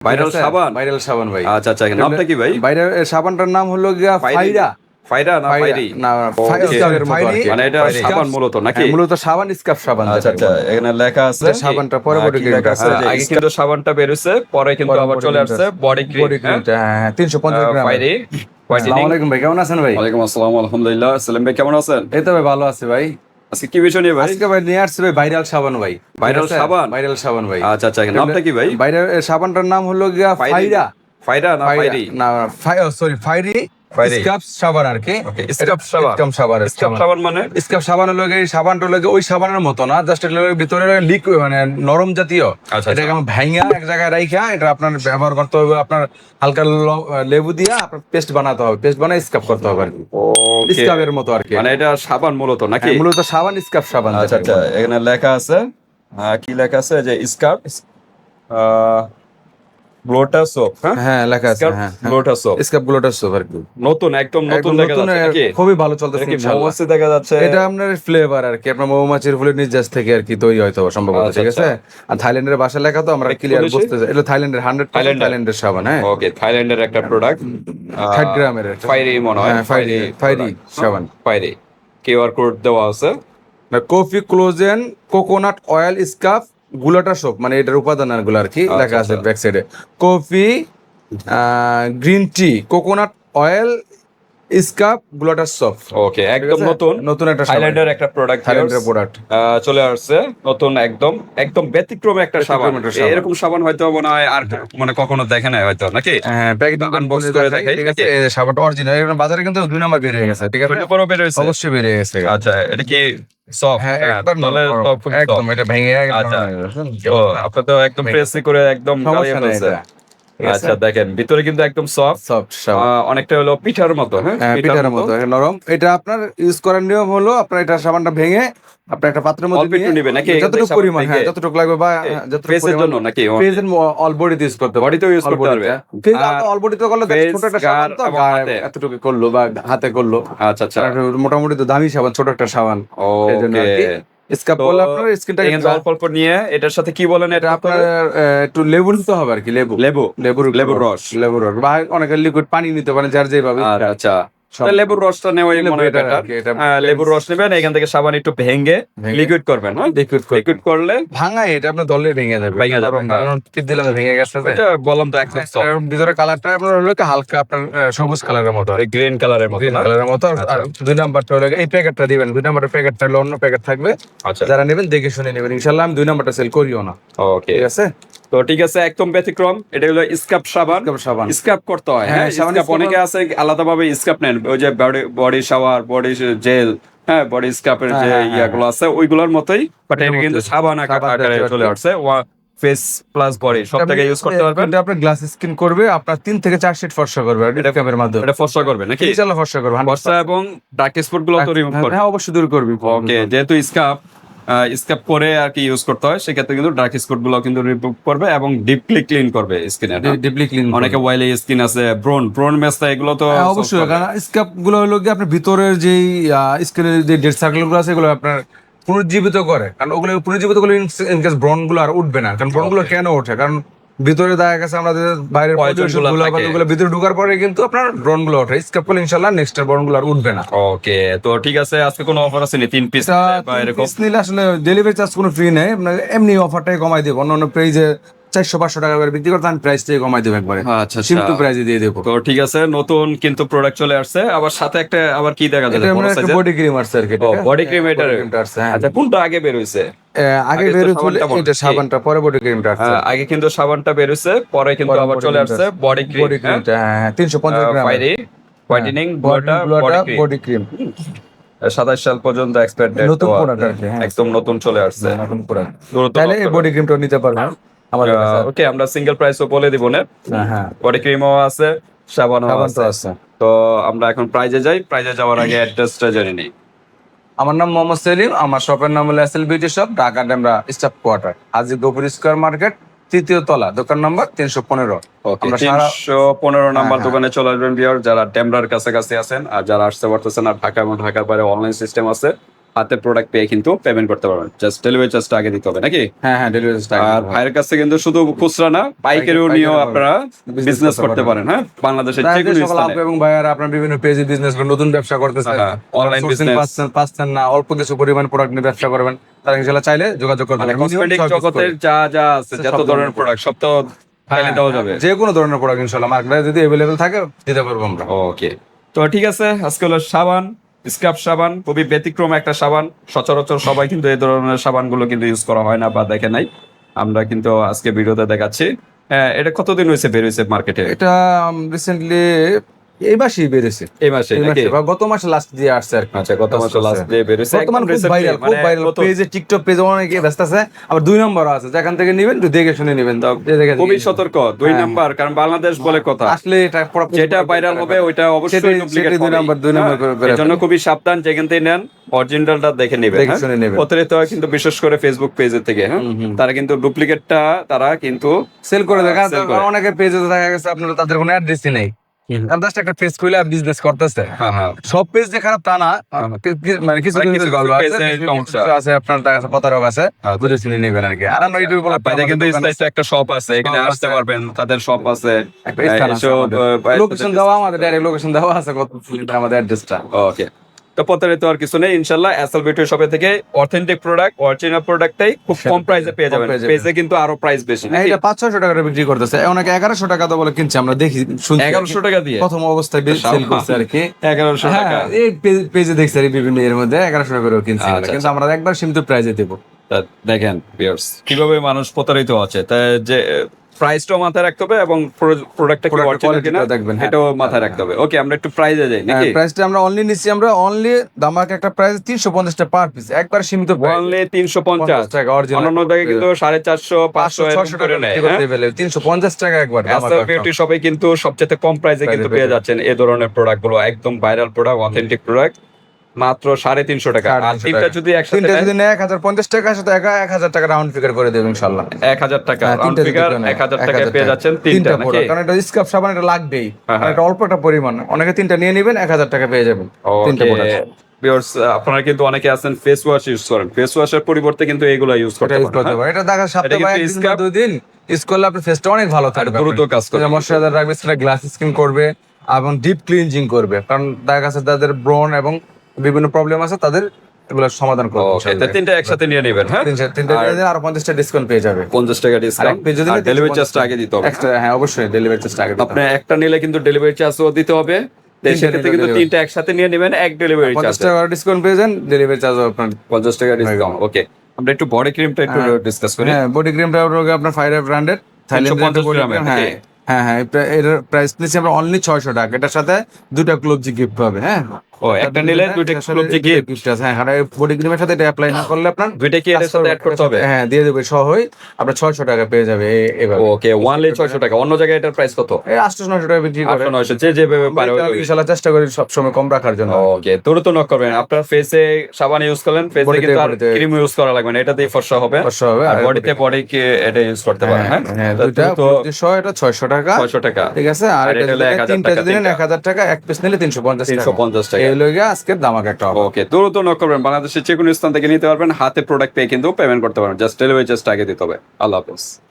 Viral সাবান? Viral সাবান ভাই। আচ্ছা আচ্ছা নামটা কি ভাই? ভাইরাল সাবানটার নাম হলো গিয়া ফাইরা। ফাইরা। না ফাইরি। না। মানে এটা সাবান মূলত নাকি? হ্যাঁ, মূলত সাবান স্কাফ সাবান আচ্ছা আচ্ছা এখানে লেখা আছে সাবানটা পরে হ্যাঁ, body কি cream লেখা টা। আছে? হ্যাঁ, আগে কিন্তু সাবানটা বেরোছে পরে কিন্তু আবার চলে আসছে। বডি ক্রিম cream টা, হ্যাঁ, হ্যাঁ, 350 গ্রাম। ফাইরি আসসালামু আলাইকুম ভাই কেমন আছেন ভাই? ওয়ালাইকুম আসসালাম আলহামদুলিল্লাহ। সালাম ভাই কেমন আছেন? এই তো ভাই ভালো আছে ভাই। আজকে কি বিষয় নিয়ে ভাই? আজকে ভাই নিয়ে আসছে ভাই ভাইরাল সাবান ভাই। ভাইরাল সাবান? ভাইরাল সাবান ভাই। আচ্ছা আচ্ছা নামটা কি ভাই? ভাইরাল সাবানটার নাম হলো গিয়া ফাইরা। ফাইরা। না ফাইরি। না সরি ফাইরি ফাইরি। স্কাপ সাবান আর কি? স্কাপ সাবান। স্কাপ সাবান স্কাপ সাবান মানে? স্কাপ সাবান হলো সাবানটা হলো ওই সাবানের মতো না জাস্ট ভিতরে লিকুইড মানে নরম জাতীয়। আচ্ছা, এটাকে আমি ভাঙা এক জায়গায় রাইখা এটা আপনার ব্যবহার করতে হবে আপনার হালকা লেবু দিয়া আপনার পেস্ট বানাতে হবে পেস্ট বানাই স্কাপ করতে হবে আর কি। স্কাপের মতো আর কি। মানে এটা সাবান মূলত নাকি? হ্যাঁ, মূলত সাবান স্কাপ সাবান। আচ্ছা আচ্ছা এখানে লেখা আছে কি লেখা আছে? যে স্কার্প গ্লোটা সোপ হ্যাঁ হ্যাঁ লেখা আছে হ্যাঁ গ্লোটা সোপ স্কাপ গুলোটার সোপ আর কি। নতুন একদম নতুন দেখা যাচ্ছে খুবই ভালো চলতেছে মৌমাছি দেখা যাচ্ছে? এটা আপনার ফ্লেভার আর কি। আপনার মৌমাছির ফুলের নির্যাস থেকে আর কি তৈরি হয়তো সম্ভবত আচ্ছা, ঠিক আছে? আর থাইল্যান্ডের ভাষা লেখা তো আমরা ক্লিয়ার? বুঝতে এটা থাইল্যান্ডের হান্ড্রেড থাইল্যান্ডের? থাইল্যান্ডের সাবান হ্যাঁ? ওকে থাইল্যান্ডের একটা প্রোডাক্ট ষাট গ্রামের ফাইরি মনে হয় হ্যাঁ, ফাইরি, ফাইরি সাবান। ফাইরি কিউআর কোড দেওয়া আছে। Coffee collagen coconut oil scrub গুলাটা সব মানে এটার উপাদানগুলো আর কি লেখা আছে আচ্ছা। ব্যাক সাইডে coffee green tea coconut oil scrub গুলাটা soap okay একদম নতুন। নতুন একটা সাবান। একটা প্রোডাক্ট থাইল্যান্ডের প্রোডাক্ট চলে আসছে নতুন একদম একদম ব্যতিক্রম একটা সাবান। এরকম সাবান হয়তো মনে হয় আর মানে কখনো দেখে নাই হয়তো নাকি? হ্যাঁ প্যাকেট Unbox করে দেখাই, ঠিক আছে? সাবানটা অরিজিনাল বাজারে কিন্তু দুই নাম্বার বেরিয়ে গেছে ঠিক আছে? পরও বের হয়েছে? অবশ্যই বেরিয়ে গেছে। আচ্ছা এটা কি সফট হ্যাঁ খুব একদম এটা ভেঙে আচ্ছা। ও আপনি তো একদম প্রেসি করে একদম আচ্ছা দেখেন ভিতরে কিন্তু একদম সফট সফট অনেকটা হলো পিঠার মতো হ্যাঁ? হ্যাঁ পিঠার মতো। নরম। এটা আপনার ইউজ করার নিয়ম হলো আপনার এটা সাবানটা ভেঙে আপনার একটা পাত্রের মধ্যে অল্প একটু নিয়ে নিবে নাকি? যতটুকু পরিমাণ হ্যাঁ যতটুকু লাগবে বা হ্যাঁ, যতটুকু ফেসের জন্য নাকি? ফেসের অল বডিতে ইউজ করতে তেও use করতে পারবে? আর অল বডিতে করলে ছোট একটা সাবান তো। এতটুকু করল বা হাতে করল। আচ্ছা আচ্ছা। মোটামুটি তো দামি সাবান ছোট একটা সাবান। কি। ওকে স্কাপ আপনার স্কিনটা অল্প অল্প নিয়ে এটার সাথে কি বলেন এটা? আপনার একটু লেবু নিতে হবে আর কি লেবু। লেবু। লেবুর লেবুর রস। লেবুর রস। বা অনেকে লিকুইড পানি নিতে পারেন যার যেভাবে আচ্ছা। লেবুর রসটা নেওয়াই মনে হয়। আর এটা হ্যাঁ, লেবুর রস নেবেন এখান থেকে সাবান একটু ভেঙে লিকুইড করবেন হ্যাঁ? লিকুইড লিকুইড করলে ভাঙা এটা আপনার দলে ভেঙে যাবে। ভেঙে যাবে, কারণ- হ্যাঁ। টিপ দিলে ভেঙে গেছে। এটা বললাম তো একদম ভিতরে কালারটা আপনার হলো হালকা আপনার সবুজ কালারের মতো। গ্রিন কালারের মতো কালারের মতো। আর-। আর দুই নাম্বারটা হলো এই প্যাকেটটা দিবেন দুই নাম্বারের প্যাকেটটা হলো অন্য প্যাকেট থাকবে। আচ্ছা। যারা নেবেন দেখে শুনে নেবেন। ইনশাল্লাহ আমি দুই নাম্বারটা সেল করিও না। ওকে ঠিক আছে? তো ঠিক আছে একদম ব্যতিক্রম। এটা হলো স্কাপ সাবান। স্কাপ সাবান। স্কাপ করতে হয়। হ্যাঁ, হ্যাঁ স্কাপ অনেকে আছে আলাদা ভাবে স্কাপ নেন। ওই যে বডি শাওয়ার বডি জেল হ্যাঁ বডি স্কাপের হ্যাঁ, যে হ্যাঁ, ইয়াগুলো আছে ওইগুলোর মতোই। বাট এটা কিন্তু সাবান আকারে চলে আসছে। ফেস প্লাস বডি সব জায়গায় ইউজ করতে পারবেন। এটা আপনার গ্লাস স্কিন করবে আপনার তিন থেকে চার সেট ফর্সা করবে এটা ক্যামের মাধ্যমে। এটা ফর্সা করবে নাকি? ইনশাল্লাহ ফর্সা করবে বর্ষা এবং ডার্ক স্পটগুলো তো রিমুভ করবে। হ্যাঁ অবশ্যই দূর করবি। ওকে যেহেতু স্কাপ স্কাপ করে আর কি ইউজ করতে হয়। সেক্ষেত্রে কিন্তু ডার্ক স্পটগুলো কিন্তু রিমুভ করবে এবং ডিপলি ক্লিন করবে স্কিনে ডিপলি ক্লিন অনেকে ওয়াইলি স্কিন আছে ব্রোন ব্রোন মেস্তা এগুলো তো হ্যাঁ, অবশ্যই কারণ স্কেপগুলো হলো কি আপনার ভিতরের যেই স্কিনের যে ডেড সার্কেলগুলো আছে এগুলো আপনার পুনর্জীবিত করে। কারণ ওগুলো পুনর্জীবিত করলে ইনকেস ব্রনগুলো আর উঠবে না। কারণ ব্রনগুলো কেন ওঠে? কারণ ভিতরে দেখা গেছে আমরা বাইরের Poison গুলো গুলো থাকে। বা ওগুলো ভিতরে ঢোকার পরে কিন্তু আপনার ব্রনগুলো ওঠে। স্কাপ করলে ইনশাল্লাহ নেক্সট ব্রনগুলো আর উঠবে না। ওকে তো ঠিক আছে আজকে কোনো অফার আছে নি তিন পিস এটা বা এরকম? নিলে আসলে ডেলিভারি চার্জ কোনো ফ্রি নেই। আপনার এমনি অফারটাই কমাই দেবো। অন্য অন্য প্রাইজে চারশো পাঁচশো টাকা করে বিক্রি করতে আমি প্রাইসটাই কমাই দেবো একবারে। আচ্ছা সিম্পল প্রাইজে দিয়ে দেবো। তো ঠিক আছে নতুন কিন্তু প্রোডাক্ট চলে আসছে। আবার সাথে একটা আবার কি দেখা মানে বড় ক্রিম আসছে আর কি বডি ক্রিম এটা। আচ্ছা কোনটা আগে বের হইছে আগে এটা সাবানটা পরে বডি ক্রিমটা হ্যাঁ, আগে কিন্তু সাবানটা বের হইছে পরে কিন্তু আবার চলে আসছে বডি ক্রিম বডি ক্রিমটা হ্যাঁ? তিনশো পঞ্চাশ gram. Fairy whitening body body cream সাতাশ সাল পর্যন্ত এক্সপায়ার ডেট নতুন হ্যাঁ। একদম নতুন চলে আসছে। নতুন পুরা দ্রুত তাহলে এই বডি ক্রিমটা নিতে পারবেন আমাদের ওকে আমরা সিঙ্গেল প্রাইসও বলে দিব না হ্যাঁ হ্যাঁ। বডি ক্রিমও আছে সাবানও আছে। তো আমরা এখন প্রাইজে যাই। প্রাইজে যাওয়ার আগে অ্যাড্রেসটা জেনে নিই। আমার নাম মোহাম্মদ সেলিম আমার শপের নাম হলো SL beauty shop Dhaka Demra staff quarter Haji Gopur square market তৃতীয় তলা দোকান নাম্বার তিনশো পনেরো তিনশো পনেরো নাম্বার হ্যাঁ। দোকানে চলে আসবেন বিয়ার যারা ডেমরার কাছাকাছি আছেন আর যারা আসতে পারতেছেন আর ঢাকা এবং ঢাকার বাইরে অনলাইন সিস্টেম আছে হাতে প্রোডাক্ট পেয়ে কিন্তু পেমেন্ট করতে পারবেন জাস্ট ডেলিভারি চার্জটা আগে দিতে হবে নাকি হ্যাঁ হ্যাঁ ডেলিভারি আর ভাইয়ের কাছে কিন্তু শুধু খুচরা না পাইকারিও পাইকারি নিয়েও পাবেন। আপনারা Business বিজনেস করতে করতে পারেন হ্যাঁ বাংলাদেশের যে কোনো সকল স্থানে আপু এবং ভাইয়ারা আপনার বিভিন্ন পেজে বিজনেস নতুন ব্যবসা করতেছে হ্যাঁ, online Sourcing business। পাচ্ছেন পাচ্ছেন না অল্প কিছু পরিমাণ প্রোডাক্ট নিয়ে ব্যবসা করবেন তারা ইনশাআল্লাহ চাইলে যোগাযোগ করবেন মানে Minimum কসমেটিক ছয় piece জগতের করে। যা যা আছে সব যত ধরনের ধরনের প্রোডাক্ট সব তো চাইলে দেওয়া যাবে যে কোনো ধরনের প্রোডাক্ট ইনশাআল্লাহ মার্কেটে যদি अवेलेबल থাকে দিতে পারবো আমরা ওকে তো ঠিক আছে আজকে হলো সাবান স্ক্রাব সাবান খুবই ব্যতিক্রম একটা সাবান। সচরাচর সবাই কিন্তু এই ধরনের সাবানগুলো কিন্তু ইউজ করা হয় না বা দেখে নাই। আমরা কিন্তু আজকে ভিডিওতে দেখাচ্ছি। হ্যাঁ, এটা কতদিন হয়েছে বের হয়েছে মার্কেটে এটা রিসেন্টলি এই মাসেই বেরিয়েছে এই মাসে নাকি? গত মাসে লাস্ট দিয়ে আসছে আর আচ্ছা গত মাসে লাস্ট বর্তমান খুব ভাইরাল খুব ভাইরাল পেজে টিকটক পেজে অনেকে ব্যস্ত আছে আবার দুই নম্বর আছে যেখান থেকে নেবেন একটু দেখে শুনে নেবেন। খুবই সতর্ক দুই হ্যাঁ। নাম্বার কারণ বাংলাদেশ বলে কথা। আসলে এটা যেটা ভাইরাল হবে ওইটা অবশ্যই ডুপ্লিকেট দুই নাম্বার, দুই নাম্বার করে- করে জন্য খুবই সাবধান যেখান থেকে নেন অরিজিনালটা দেখে হ্যাঁ? নেবেন। প্রতারিত কিন্তু বিশেষ করে ফেসবুক পেজের থেকে হ্যাঁ? তারা কিন্তু ডুপ্লিকেটটা তারা কিন্তু সেল করে দেখা। অনেকের পেজে দেখা গেছে আপনার তাদের কোনো অ্যাড্রেসই নেই। জাস্ট একটা পেজ খুলে বিজনেস করতেছে। হ্যাঁ হ্যাঁ। সব পেজ যে খারাপ তা না। কি- মানে কিছু মানে কিছু কিছু গল্প আছে কিছু। কিছু আপনার গেছে প্রতারক আছে। বুঝে শুনে নেবেন আর কি। আর আমরা ইউটিউব পাই কিন্তু একটা শপ আছে এখানে আসতে পারবেন তাদের শপ আছে। লোকেশন লোকেশন দেওয়া আমাদের ডাইরেক্ট লোকেশন দেওয়া আছে কত আমাদের অ্যাড্রেসটা ওকে। তো প্রতারিত আর কিছু নেই ইনশাল্লাহ এসএল বিউটি শপে থেকে অথেন্টিক প্রোডাক্ট অরিজিনাল প্রোডাক্টটাই খুব কম প্রাইসে পেয়ে যাবেন। পেজে কিন্তু আরও প্রাইস বেশি। এটা পাঁচ ছয়শো টাকা করে বিক্রি করতেছে। অনেকে এগারোশো টাকা তো বলে কিনছে আমরা দেখি শুনছি এগারোশো টাকা দিয়ে? প্রথম অবস্থায় সেল করছে আর কি। এগারোশো হ্যাঁ টাকা। এই পেজে দেখছি আর বিভিন্ন এর মধ্যে এগারোশো টাকা করেও কিনছি। আচ্ছা, কিন্তু আমরা একবার সীমিত প্রাইজে দেবো। দেখেন কীভাবে মানুষ প্রতারিত আছে তা যে প্রাইসটাও মাথায় রাখতে হবে এবং প্রোডাক্টটা কি অরিজিনাল কিনা দেখবেন, হ্যাঁ। এটাও মাথায় রাখতে হবে। ওকে আমরা একটু প্রাইজে যাই নাকি? প্রাইসটা আমরা অনলি নিচ্ছি আমরা অনলি দামাক একটা প্রাইস তিনশো পঞ্চাশ টাকা পার পিস একবার সীমিত তিনশো পঞ্চাশ। টাকা অরিজিনাল জায়গায় কিন্তু সাড়ে চারশো পাঁচশো পাঁচশো ছশো টাকা বিক্রি করতে পেলে তিনশো পঞ্চাশ টাকা একবার দামাক বিউটি শপে কিন্তু সবচেয়ে কম প্রাইসে কিন্তু পেয়ে পেয়ে যাচ্ছেন এই ধরনের প্রোডাক্টগুলো একদম ভাইরাল প্রোডাক্ট অথেন্টিক প্রোডাক্ট মাত্র সাড়ে তিনশো টাকা। আর তিনটা যদি একসাথে যদি এক হাজার পঞ্চাশ টাকা সাথে একা এক হাজার টাকা রাউন্ড ফিগার করে দেবে ইনশাল্লাহ এক হাজার টাকা হ্যাঁ, রাউন্ড ফিগার এক হাজার এক টাকায় পেয়ে যাচ্ছেন তিনটা নাকি? কারণ এটা স্কাপ সাবান এটা লাগবেই। হ্যাঁ, কারণ এটা অল্প একটা পরিমাণ। অনেকে তিনটা নিয়ে নেবেন এক হাজার টাকা পেয়ে যাবেন। তিনটা প্রোডাক্ট ভিউয়ার্স আপনারা কিন্তু অনেকে আছেন ফেস ওয়াশ ইউজ করেন। ফেস ওয়াশের পরিবর্তে কিন্তু এগুলো ইউজ করতে পারেন হ্যাঁ? এটা দেখা সপ্তাহে বা দুই দিন ইউজ করলে আপনার ফেসটা অনেক ভালো থাকবে। দ্রুত। কাজ করবে। ময়শ্চারাইজার রাখবে সেটা গ্লাস স্কিন করবে এবং ডিপ ক্লিনজিং করবে। কারণ দেখা গেছে তাদের ব্রন এবং বিভিন্ন প্রবলেম আছে তাদের এগুলো সমাধান করবে। ওকে। তিনটা একসাথে নিয়ে নেবেন হ্যাঁ? তিনটা- নিয়ে আরও পঞ্চাশটা ডিসকাউন্ট পেয়ে যাবে। পঞ্চাশ টাকা ডিসকাউন্ট page যদি ডেলিভারি 350 চার্জটা আগে দিতে হবে। এক্সট্রা হ্যাঁ অবশ্যই ডেলিভারি চার্জ আগে আপনি একটা নিলে কিন্তু ডেলিভারি চার্জও দিতে হবে। সেক্ষেত্রে কিন্তু। তিনটা একসাথে নিয়ে নেবেন এক ডেলিভারি চার্জ টাকা ডিসকাউন্ট পেয়ে যান ডেলিভারি চার্জ আপনার পঞ্চাশ টাকা ডিসকাউন্ট ওকে আমরা একটু বডি ক্রিমটা একটু ডিসকাস করি। হ্যাঁ বডি ক্রিমটা আপনার ব্র্যান্ডেড 350 গ্রামের, হ্যাঁ হ্যাঁ হ্যাঁ এটার প্রাইস নিচ্ছি আমরা অনলি ছয়শো টাকা এটার সাথে দুটা ক্লোবজি গিফট পাবে হ্যাঁ। ও একটা নিলে দুইটা ক্লোবজি গিফট গিফট আছে। হ্যাঁ বডি ক্রিমের সাথে এটা অ্যাপ্লাই না করলে আপনার দুইটা কি এর সাথে অ্যাড করতে হবে? হ্যাঁ দিয়ে দেবে সহই। আপনার ছয়শো টাকা পেয়ে যাবে এ- ওকে ওয়ানলি ছয়শো টাকা। অন্য জায়গায় এটার প্রাইস কত? এই আটশো নয়শো টাকা বিক্রি করে। আটশো নয়শো যে যেভাবে পারে আমরা ইনশাল্লাহ চেষ্টা করি সবসময় কম রাখার জন্য। ওকে দ্রুত নক করবেন। আপনার ফেসে সাবান ইউজ করলেন ফেসে কিন্তু আর ক্রিম ইউজ করা লাগবে না। এটাতেই ফর্সা হবে। ফর্সা হবে, আর আর বডিতে বডি কে এটা ইউজ করতে পারেন হ্যাঁ হ্যাঁ? হ্যাঁ দুইটা দ্রুত ছয়শো এটা ছয়শো টাকা। ছয়শো টাকা। ঠিক আছে? আর আর এটা হলো 1000 টাকা যদি তিনটা। এক হাজার টাকা এক পিস নিলে তিনশো পঞ্চাশ তিনশো পঞ্চাশ টাকা। ওকে বাংলাদেশের যে কোনো স্থান থেকে নিতে পারবেন। হাতে প্রোডাক্ট পেয়ে কিন্তু পেমেন্ট করতে পারবেন। জাস্ট ডেলিভারি জাস্ট আগে দিতে হবে। আল্লাহ হাফেজ।